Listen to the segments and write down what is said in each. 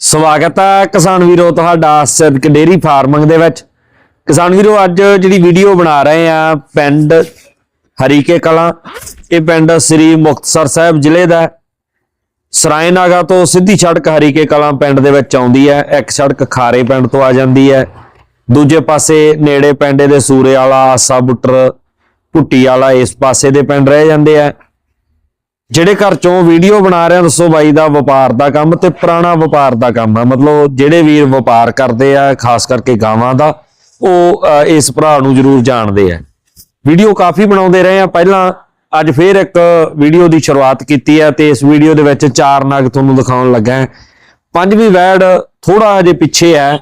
ਸਵਾਗਤ ਹੈ ਕਿਸਾਨ ਵੀਰੋ ਤੁਹਾਡਾ ਸਿੱਧਕ ਡੇਰੀ ਫਾਰਮਿੰਗ ਦੇ ਵਿੱਚ। ਕਿਸਾਨ ਵੀਰੋ, ਅੱਜ ਜਿਹੜੀ ਵੀਡੀਓ ਬਣਾ ਰਹੇ ਆ ਪਿੰਡ ਹਰੀਕੇ ਕਲਾਂ, ਇਹ ਪਿੰਡ ਸ੍ਰੀ ਮੁਕਤਸਰ ਸਾਹਿਬ ਜ਼ਿਲ੍ਹੇ ਦਾ ਹੈ। ਸਰਾਏ ਨਾਗਾ ਤੋਂ ਸਿੱਧੀ ਸੜਕ ਹਰੀਕੇ ਕਲਾਂ ਪਿੰਡ ਦੇ ਵਿੱਚ ਆਉਂਦੀ ਹੈ। ਇੱਕ ਸੜਕ ਖਾਰੇ ਪਿੰਡ ਤੋਂ ਆ ਜਾਂਦੀ ਹੈ। ਦੂਜੇ ਪਾਸੇ ਨੇੜੇ ਪਿੰਡ ਦੇ ਸੂਰੇ ਵਾਲਾ ਆਸਾ ਬੁੱਟਰ ਭੁੱਟੀ ਵਾਲਾ ਇਸ ਪਾਸੇ ਦੇ ਪਿੰਡ ਰਹਿ ਜਾਂਦੇ ਆ। ਜਿਹੜੇ ਘਰ ਚੋਂ ਵੀਡੀਓ ਬਣਾ ਰਹੇ ਆ, ਦੱਸੋ ਬਾਈ ਦਾ ਵਪਾਰ ਦਾ ਕੰਮ ਤੇ ਪੁਰਾਣਾ ਵਪਾਰ ਦਾ ਕੰਮ ਆ। ਮਤਲਬ ਜਿਹੜੇ ਵੀਰ ਵਪਾਰ ਕਰਦੇ ਆ, ਖਾਸ ਕਰਕੇ ਗਾਵਾਂ ਦਾ, ਉਹ ਇਸ ਭਰਾ ਨੂੰ ਜ਼ਰੂਰ ਜਾਣਦੇ ਆ। ਵੀਡੀਓ ਕਾਫੀ ਬਣਾਉਂਦੇ ਰਹੇ ਆ। ਪਹਿਲਾਂ ਅੱਜ ਫੇਰ ਇੱਕ ਵੀਡੀਓ ਦੀ ਸ਼ੁਰੂਆਤ ਕੀਤੀ ਹੈ ਤੇ ਇਸ ਵੀਡੀਓ ਦੇ ਵਿੱਚ ਚਾਰ ਨਗ ਤੁਹਾਨੂੰ ਦਿਖਾਉਣ ਲੱਗਾ ਹਾਂ। ਪੰਜਵੀਂ ਵੈੜ ਥੋੜਾ ਹਜੇ ਪਿੱਛੇ ਹੈ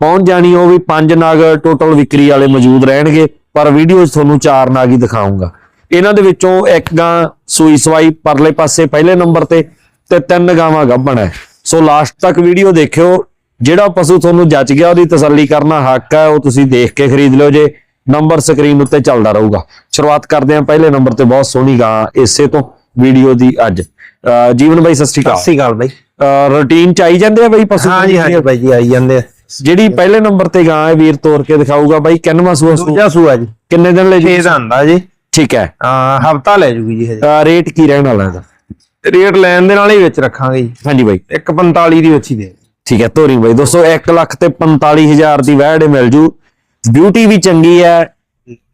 ਪਹੁੰਚ ਜਾਣੀ ਉਹ ਵੀ ਪੰਜ ਨਗ ਟੋਟਲ ਵਿਕਰੀ ਵਾਲੇ ਮੌਜੂਦ ਰਹਿਣਗੇ, ਪਰ ਵੀਡੀਓ 'ਚ ਤੁਹਾਨੂੰ ਚਾਰ ਨਗ ਹੀ ਦਿਖਾਉਂਗਾ ਇਹਨਾਂ ਦੇ ਵਿੱਚੋਂ ਇੱਕ ਗਾਂ ਸੂਈ ਸਵਾਈ ਪਰਲੇ ਪਾਸੇ ਪਹਿਲੇ ਨੰਬਰ ਤੇ ਤੇ ਤਿੰਨ ਗਾਵਾਂ ਗੱਭਣ ਹੈ। ਸੋ ਲਾਸਟ ਤੱਕ ਵੀਡੀਓ ਦੇਖਿਓ। ਜਿਹੜਾ ਪਸ਼ੂ ਤੁਹਾਨੂੰ ਜੱਚ ਗਿਆ ਉਹਦੀ ਤਸੱਲੀ ਕਰਨਾ ਹੱਕ ਹੈ ਉਹ ਤੁਸੀਂ ਦੇਖ ਕੇ ਖਰੀਦ ਲਿਓ ਜੇ। ਨੰਬਰ ਸਕਰੀਨ ਉੱਤੇ ਚੱਲਦਾ ਰਹੂਗਾ। ਸ਼ੁਰੂਆਤ ਕਰਦੇ ਹਾਂ ਪਹਿਲੇ ਨੰਬਰ ਤੇ। ਬਹੁਤ ਸੋਹਣੀ ਗਾਂ ਇਸੇ ਤੋਂ ਵੀਡੀਓ ਦੀ ਅੱਜ। ਜੀਵਨ ਬਾਈ ਸਤਿ ਸ਼੍ਰੀ ਸਤਿ ਅਕਾਲ ਸ੍ਰੀ ਅਕਾਲ ਬਾਈ। ਰੂਟੀਨ ਚ ਆਈ ਜਾਂਦੇ ਆ ਬਾਈ ਪਸ਼ੂ? ਹਾਂਜੀ ਹਾਂਜੀ ਬਾਈ ਜੀ ਆਈ ਜਾਂਦੇ ਆ। ਜਿਹੜੀ ਪਹਿਲੇ ਨੰਬਰ ਤੇ ਗਾਂ ਹੈ ਵੀਰ ਤੋਰ ਕੇ ਦਿਖਾਊਗਾ ਬਾਈ। ਕਿੰਨਵਾਂ ਸੂਆ ਦੂਜਾ ਸੂਆ ਜੀ। ਕਿੰਨੇ ਦਿਨ ਲੈ ਜੀ? ਛੇ ਦਾ ਹੁੰਦਾ ਜੀ। ਠੀਕ ਹੈ। ਹਫਤਾ ਲੈ ਜੂਗੀ ਜੀ ਹਜੇ। ਅਹ ਰੇਟ ਕੀ ਰਹਿਣ ਵਾਲਾ ਇਹਦਾ? ਰੇਟ ਲੈਣ ਦੇ ਨਾਲ ਹੀ ਵਿੱਚ ਰੱਖਾਂਗੇ ਜੀ। ਹਾਂਜੀ ਬਾਈ। 145 ਦੀ ਵਿੱਚ ਹੀ ਦੇ। ਠੀਕ ਹੈ ਤੋਰੀ ਬਾਈ। ਦੋਸਤੋ 1 ਲੱਖ ਤੇ 45000 ਦੀ ਵੈੜ ਮਿਲ ਜੂ। ਬਿਊਟੀ ਵੀ ਚੰਗੀ ਹੈ।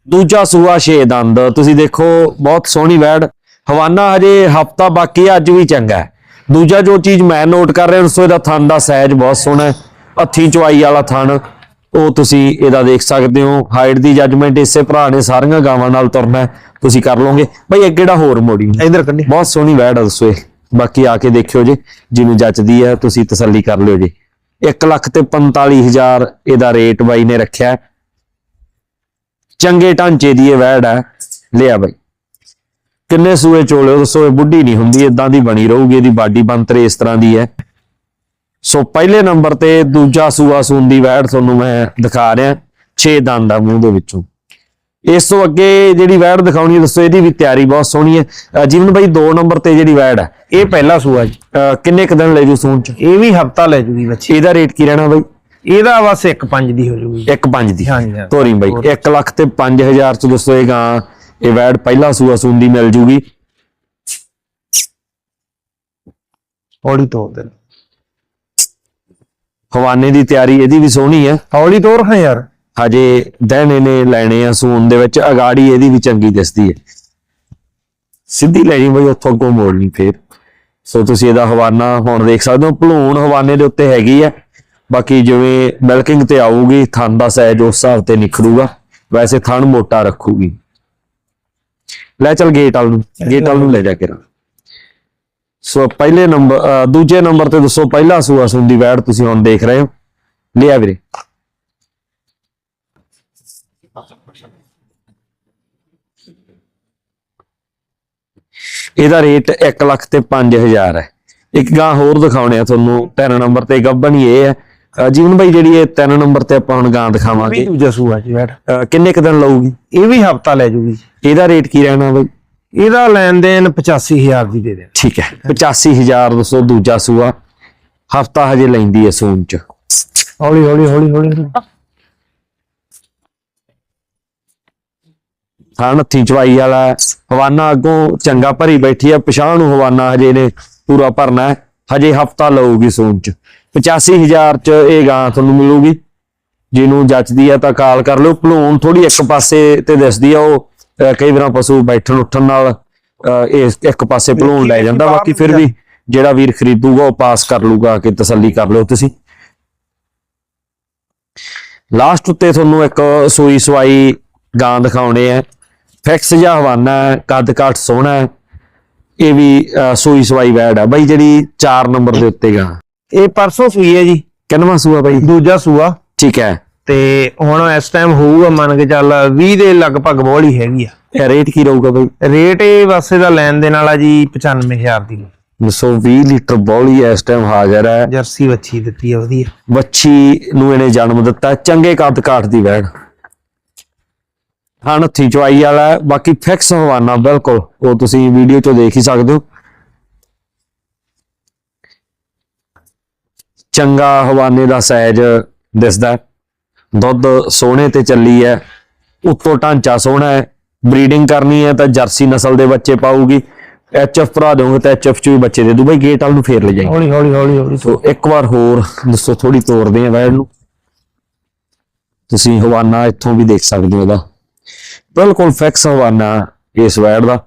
ਦੂਜਾ ਸੂਆ ਛੇ ਦੰਦ। ਤੁਸੀਂ ਦੇਖੋ ਬਹੁਤ ਸੋਹਣੀ ਵੈੜ। ਹਵਾਨਾ ਹਜੇ ਹਫਤਾ ਬਾਕੀ ਅੱਜ ਵੀ ਚੰਗਾ ਹੈ। ਦੂਜਾ ਜੋ ਚੀਜ਼ ਮੈਂ ਨੋਟ ਕਰ ਰਿਹਾ ਦੋਸਤੋ ਇਹਦਾ ਥਣ ਦਾ ਸਾਈਜ਼ ਬਹੁਤ ਸੋਹਣਾ ਹੈ। ਹੱਥੀ ਚੁਆਈ ਵਾਲਾ ਥਣ। ਉਹ ਤੁਸੀਂ ਇਹਦਾ ਦੇਖ ਸਕਦੇ ਹੋ। ਹਾਈਟ ਦੀ ਜੱਜਮੈਂਟ ਇਸੇ ਭਰਾ ਨੇ ਸਾਰੀਆਂ ਗਾਵਾਂ ਨਾਲ ਤੁਰਨਾ ਤੁਸੀਂ ਕਰ ਲਓਗੇ। ਭਾਈ ਅੱਗੇ ਜਿਹੜਾ ਹੋਰ ਮੋੜੀ ਇਧਰ ਕੱਢੀ ਬਹੁਤ ਸੋਹਣੀ ਵੈੜ ਆ ਦੱਸੋ ਇਹ। ਬਾਕੀ ਆ ਕੇ ਦੇਖਿਓ ਜੇ ਜਿਹਨੂੰ ਜੱਚਦੀ ਹੈ ਤੁਸੀਂ ਤਸੱਲੀ ਕਰ ਲਿਓ ਜੀ। 1 ਲੱਖ ਤੇ 45000 ਇਹਦਾ ਰੇਟ ਬਾਈ ਨੇ ਰੱਖਿਆ। ਚੰਗੇ ਢਾਂਚੇ ਦੀ ਇਹ ਵੈੜ ਹੈ। ਲਿਆ ਬਾਈ। ਕਿੰਨੇ ਸੂਏ ਚੋਲੇ ਦੱਸੋ ਇਹ ਬੁੱਢੀ ਨਹੀਂ ਹੁੰਦੀ ਇਦਾਂ ਦੀ ਬਣੀ ਰਹੂਗੀ ਇਹਦੀ ਬਾਡੀ ਬੰਤਰ ਇਸ ਤਰ੍ਹਾਂ ਦੀ ਹੈ। ਸੋ ਪਹਿਲੇ ਨੰਬਰ ਤੇ ਦੂਜਾ ਸੂਆ ਸੂਨ ਦੀ ਵੈੜ ਤੁਹਾਨੂੰ ਮੈਂ ਦਿਖਾ ਰਿਹਾ 6 ਦੰਦ ਆ ਮੂੰਹ ਦੇ ਵਿੱਚੋਂ। ਇਸ ਤੋਂ ਅੱਗੇ ਜਿਹੜੀ ਵੈੜ ਦਿਖਾਉਣੀ ਹੈ ਦੱਸੋ ਇਹਦੀ ਵੀ ਤਿਆਰੀ ਬਹੁਤ ਸੋਹਣੀ ਹੈ। ਜੀਵਨ ਬਾਈ 2 ਨੰਬਰ ਤੇ ਜਿਹੜੀ ਵੈੜ ਹੈ ਇਹ ਪਹਿਲਾ ਸੂਆ ਜੀ। ਕਿੰਨੇ ਕੁ ਦਿਨ ਲੈ ਜੂ ਸੂਣ ਚ? ਇਹ ਵੀ ਹਫਤਾ ਲੈ ਜੂਗੀ ਬੱਚੀ। ਇਹਦਾ ਰੇਟ ਕੀ ਰਹਿਣਾ ਬਾਈ? ਇਹਦਾ ਬਸ 1.5 ਦੀ ਹੋ ਜੂਗੀ। 1.5 ਦੀ। ਹਾਂਜੀ। ਤੋਰੀ ਬਾਈ 1 ਲੱਖ ਤੇ 5000 ਚ ਦੱਸੋ ਇਹ ਗਾਂ ਇਹ ਵੈੜ ਪਹਿਲਾ ਸੂਆ ਸੂਣ ਦੀ ਮਿਲ ਜੂਗੀ। ਹੌਲੀ ਤੋੜ ਦੇ ਹਵਾਨੇ ਦੀ ਤਿਆਰੀ ਇਹਦੀ ਵੀ ਸੋਹਣੀ ਹੈ ਹੌਲੀ ਤੋੜ ਹਾਂ ਯਾਰ। ਹਜੇ ਦਿਨ ਇਹਨੇ ਲੈਣੇ ਆ ਸੂਣ ਦੇ ਵਿੱਚ ਅਗਾੜੀ ਇਹਦੀ ਵੀ ਚੰਗੀ ਦਿਸਦੀ ਹੈ ਸਿੱਧੀ ਲੈ ਜੀ ਬਈ ਉੱਥੋਂ ਕੋ ਮੋੜਨੀ ਫੇਰ। ਸੋ ਤੁਸੀਂ ਇਹਦਾ ਹਵਾਨਾ ਹੁਣ ਦੇਖ ਸਕਦੇ ਹੋ ਭਲੂਣ ਹਵਾਨੇ ਦੇ ਉੱਤੇ ਹੈਗੀ ਹੈ ਬਾਕੀ ਜਿਵੇਂ ਮਿਲਕਿੰਗ ਤੇ ਆਊਗੀ ਥਣ ਦਾ ਸਾਈਜ਼ ਉਸ ਹਿਸਾਬ ਤੇ ਨਿਖਰੂਗਾ। ਵੈਸੇ ਥਣ ਮੋਟਾ ਰੱਖੂਗੀ। ਲੈ ਚਲ ਗੇਟ ਵਾਲ ਨੂੰ ਗੇਟ ਵਾਲ ਨੂੰ ਲੈ ਜਾ ਕੇ ਰਾਂ। ਸੋ ਪਹਿਲੇ ਨੰਬਰ ਦੂਜੇ ਨੰਬਰ ਤੇ ਦੱਸੋ ਪਹਿਲਾ ਸੂਆ ਸੁੰਦੀ ਵੈੜ ਤੁਸੀਂ ਹੁਣ ਦੇਖ ਰਹੇ ਹੋ। ਲਿਆ ਵੀਰੇ। ਇਹਦਾ ਰੇਟ 1 ਲੱਖ ਤੇ 5000 ਹੈ। ਇੱਕ ਗਾਂ ਹੋਰ ਦਿਖਾਉਣੇ ਆ ਤੁਹਾਨੂੰ 3 ਨੰਬਰ ਤੇ ਗੱਬਣ ਹੀ ਇਹ ਹੈ। ਜੀਵਨ ਭਾਈ ਜਿਹੜੀ ਇਹ 3 ਨੰਬਰ ਤੇ ਆਪਾਂ ਹੁਣ ਗਾਂ ਦਿਖਾਵਾਂਗੇ। ਦੂਜਾ ਸੂਆ ਜੀ ਬੈਠ ਕਿੰਨੇ ਕੁ ਦਿਨ ਲਊਗੀ? ਇਹ ਵੀ ਹਫਤਾ ਲੈ ਜੂਗੀ ਇਹਦਾ ਰੇਟ ਕੀ ਰਹਿਣਾ ਬਈ? ਇਹਦਾ ਲੈਣ ਦੇਣ 85000 ਦੀ ਦੇ ਦੇ ਠੀਕ ਹੈ 85000 ਦੱਸੋ ਦੂਜਾ ਸੂਆ। ਹਫਤਾ ਹਜੇ ਲੈਂਦੀ ਹੈ ਸੂਨ ਚ। ਹੌਲੀ ਹੌਲੀ ਹੌਲੀ ਹੌਲੀ। ਥਣ ਚਵਾਈ ਵਾਲਾ। ਹਵਾਨਾ ਅੱਗੋਂ ਚੰਗਾ ਭਰੀ ਬੈਠੀ ਹੈ। ਪਛਾਣ ਨੂੰ ਹਵਾਨਾ ਹਜੇ ਨੇ ਪੂਰਾ ਭਰਨਾ ਹੈ। ਹਜੇ ਹਫਤਾ ਲਊਗੀ ਸੂਨ ਚ। 85000 ਚ ਇਹ ਗਾਂ ਤੁਹਾਨੂੰ ਮਿਲੂਗੀ। ਜਿਹਨੂੰ ਜੱਚਦੀ ਹੈ ਤਾਂ ਕਾਲ ਕਰ ਲਿਓ। ਭਲੂਣ ਥੋੜੀ ਇੱਕ ਪਾਸੇ ਤੇ ਦਿਸਦੀ ਆ ਉਹ। ਕਈ ਵਾਰਾਂ ਪਸ਼ੂ ਬੈਠਣ ਉੱਠਣ ਨਾਲ ਇਸ ਇੱਕ ਪਾਸੇ ਭਲੂਣ ਲੈ ਜਾਂਦਾ ਬਾਕੀ ਫਿਰ ਵੀ ਜਿਹੜਾ ਵੀਰ ਖਰੀਦੂਗਾ ਉਹ ਪਾਸ ਕਰ ਲੂਗਾ ਕਿ ਤਸੱਲੀ ਕਰ ਲਿਓ ਤੁਸੀਂ। ਲਾਸਟ ਉੱਤੇ ਤੁਹਾਨੂੰ ਇੱਕ ਸੂਈ ਸਵਾਈ ਗਾਂ ਦਿਖਾਉਣੇ ਆ। ਫਿਕਸ ਜਾਂ ਹਵਾਨਾ ਕੱਦ ਕਾਠ ਸੋਹਣਾ ਇਹ ਵੀ ਸੂਈ ਸਵਾਈ ਵੈੜ ਆ। ਬਾਈ ਜਿਹੜੀ 4 ਨੰਬਰ ਦੇ ਉੱਤੇ ਗਾਂ। ਇਹ ਪਰਸੋਂ ਸੂਈ ਹੈ ਜੀ। ਕਿੰਨਵਾਂ ਸੂਆ ਬਾਈ? ਦੂਜਾ ਸੂਆ। ਠੀਕ ਹੈ। ਤੇ ਹੁਣ ਇਸ ਟਾਈਮ ਹੋਊਗਾ ਮੰਨ ਕੇ ਚੱਲ 20 ਦੇ ਲਗਭਗ ਬੋਲੀ ਹੈਗੀ ਆ। ਰੇਟ ਕੀ ਰਹੂਗਾ ਬਾਈ? ਰੇਟ ਇਹ ਬਸ ਇਹਦਾ ਲੈਣ ਦੇ ਨਾਲ ਆ ਜੀ 95000 ਦੀ। ਦੱਸੋ 20 ਲੀਟਰ ਬੌਲੀ ਇਸ ਟਾਈਮ ਹਾਜ਼ਰ ਹੈ। ਜਰਸੀ ਵੱਛੀ ਦਿੱਤੀ ਆ ਵਧੀਆ। ਵੱਛੀ ਨੂੰ ਇਹਨੇ ਜਨਮ ਦਿੱਤਾ ਚੰਗੇ ਕੱਦ ਕਾਠ ਦੀ ਵੈੜ। ਹਾਂ ਨੱਥੀ ਚਵਾਈ ਵਾਲਾ ਹੈ, ਬਾਕੀ ਫਿਕਸ ਹਵਾਨਾ ਬਿਲਕੁਲ। ਉਹ ਤੁਸੀਂ ਵੀਡੀਓ 'ਚੋਂ ਦੇਖ ਹੀ ਸਕਦੇ ਹੋ। ਚੰਗਾ ਹਵਾਨੇ ਦਾ ਸਾਈਜ਼ ਦਿਸਦਾ ਹੈ। ਦੁੱਧ ਸੋਹਣੇ ਤੇ ਚੱਲੀ ਹੈ ਉੱਤੋਂ ਢਾਂਚਾ ਸੋਹਣਾ ਹੈ ਬਰੀਡਿੰਗ ਕਰਨੀ ਹੈ ਤਾਂ ਜਰਸੀ ਨਸਲ ਦੇ ਬੱਚੇ ਪਾਊਗੀ। ਐਚਐਫ ਭਰਾ ਦੋਗੇ ਤਾਂ ਐਚਐਫ ਚ ਵੀ ਬੱਚੇ ਦੇ ਦੂ ਬਈ ਗੇਟ ਵਾਲ ਨੂੰ ਫੇਰ ਲੈ ਜਾਈਂ। ਹੌਲੀ ਹੌਲੀ ਹੌਲੀ ਹੌਲੀ। ਸੋ ਇੱਕ ਵਾਰ ਹੋਰ ਦੱਸੋ ਥੋੜੀ ਤੋੜਦੇ ਆ ਵੈੜ ਨੂੰ। ਤੁਸੀਂ ਹਵਾਨਾ ਇੱਥੋਂ ਵੀ ਦੇਖ ਸਕਦੇ ਹੋ ਇਹਦਾ। ਬਿਲਕੁਲ ਫਿਕਸ ਹਵਾਨਾ ਇਸ ਵੈੜ ਦਾ।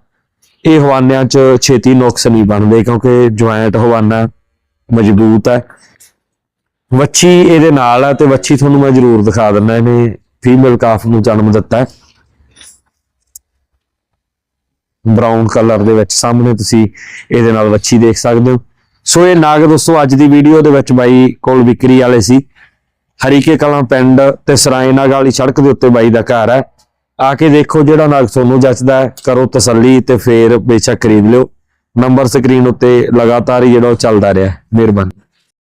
ਇਹ ਹਵਾਨਿਆਂ 'ਚ ਛੇਤੀ ਨੁਕਸ ਨਹੀਂ ਬਣਦੇ ਕਿਉਂਕਿ ਜੁਆਇੰਟ ਹਵਾਨਾ ਮਜ਼ਬੂਤ ਹੈ। ਵੱਛੀ ਇਹਦੇ ਨਾਲ ਹੈ ਤੇ ਵੱਛੀ ਤੁਹਾਨੂੰ ਮੈਂ ਜ਼ਰੂਰ ਦਿਖਾ ਦਿੰਦਾ ਇਹਨੇ ਫੀਮੇਲ ਕਾਫ ਨੂੰ ਜਨਮ ਦਿੱਤਾ ਹੈ। ਬਰਾਊਨ ਕਲਰ ਦੇ ਵਿੱਚ ਸਾਹਮਣੇ ਤੁਸੀਂ ਇਹਦੇ ਨਾਲ ਵੱਛੀ ਦੇਖ ਸਕਦੇ ਹੋ। ਸੋ ਇਹ ਨਾਗ ਦੋਸਤੋ, ਅੱਜ ਦੀ ਵੀਡੀਓ ਦੇ ਵਿੱਚ ਬਾਈ ਕੋਲ ਵਿਕਰੀ ਵਾਲੇ ਸੀ। ਹਰੀਕੇ ਕਲਾਂ ਪਿੰਡ ਤੇ ਸਰਾਏ ਨਾਗ ਵਾਲੀ ਸੜਕ ਦੇ ਉੱਤੇ ਬਾਈ ਦਾ ਘਰ ਹੈ। ਆ ਕੇ ਦੇਖੋ ਜਿਹੜਾ ਨਾਗ ਤੁਹਾਨੂੰ ਜੱਚਦਾ ਹੈ। ਕਰੋ ਤਸੱਲੀ ਤੇ ਫੇਰ ਬੇਸ਼ੱਕ ਖਰੀਦ ਲਿਓ। ਨੰਬਰ ਸਕਰੀਨ ਉੱਤੇ ਲਗਾਤਾਰ ਹੀ ਜਿਹੜਾ ਉਹ ਚੱਲਦਾ ਰਿਹਾ। ਮਿਹਰਬਾਨੀ।